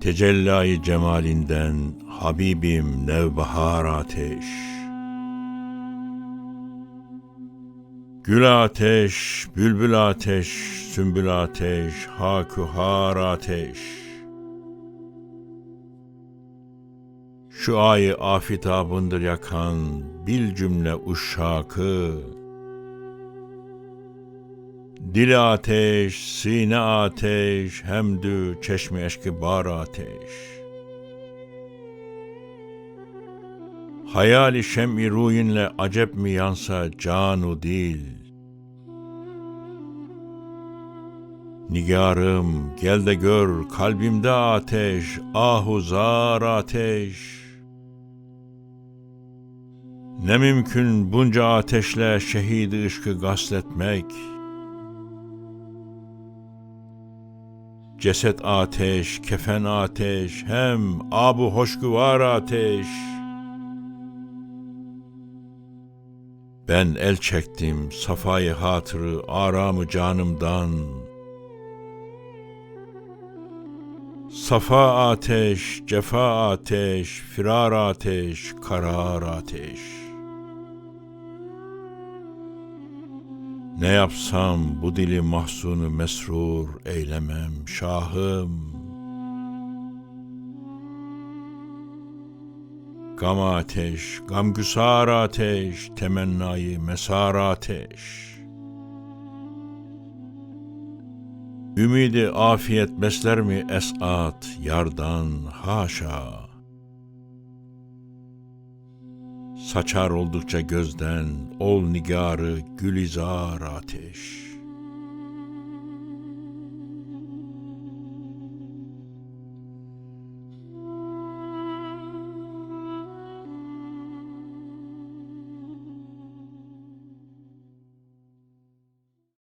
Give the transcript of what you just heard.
Tecellayı cemalinden Habibim nevbahar ateş. Gül ateş, bülbül ateş, sümbül ateş, hakuhar ateş. Şu ayı afitabındır yakan bil cümle uşşakı Dil ateş, sine ateş, hemdü çeşme eşki bar ateş. Hayali şem-i ruyinle acep mi yansa canu dil. Nigarım gel de gör kalbimde ateş, ahuzar ateş. Ne mümkün bunca ateşle şehidi ışkı gasletmek.'' Ceset ateş, kefen ateş, hem abu hoşgüvar ateş. Ben el çektim safayı hatırı aramı canımdan. Safa ateş, cefa ateş, firar ateş, karar ateş.'' Ne yapsam bu dili mahzunu mesrur eylemem şahım. Gam ateş, gamgüsar ateş, temennayı mesar ateş. Ümidi afiyet besler mi esat yardan haşa. Saçar oldukça gözden ol nigarı gülizar ateş.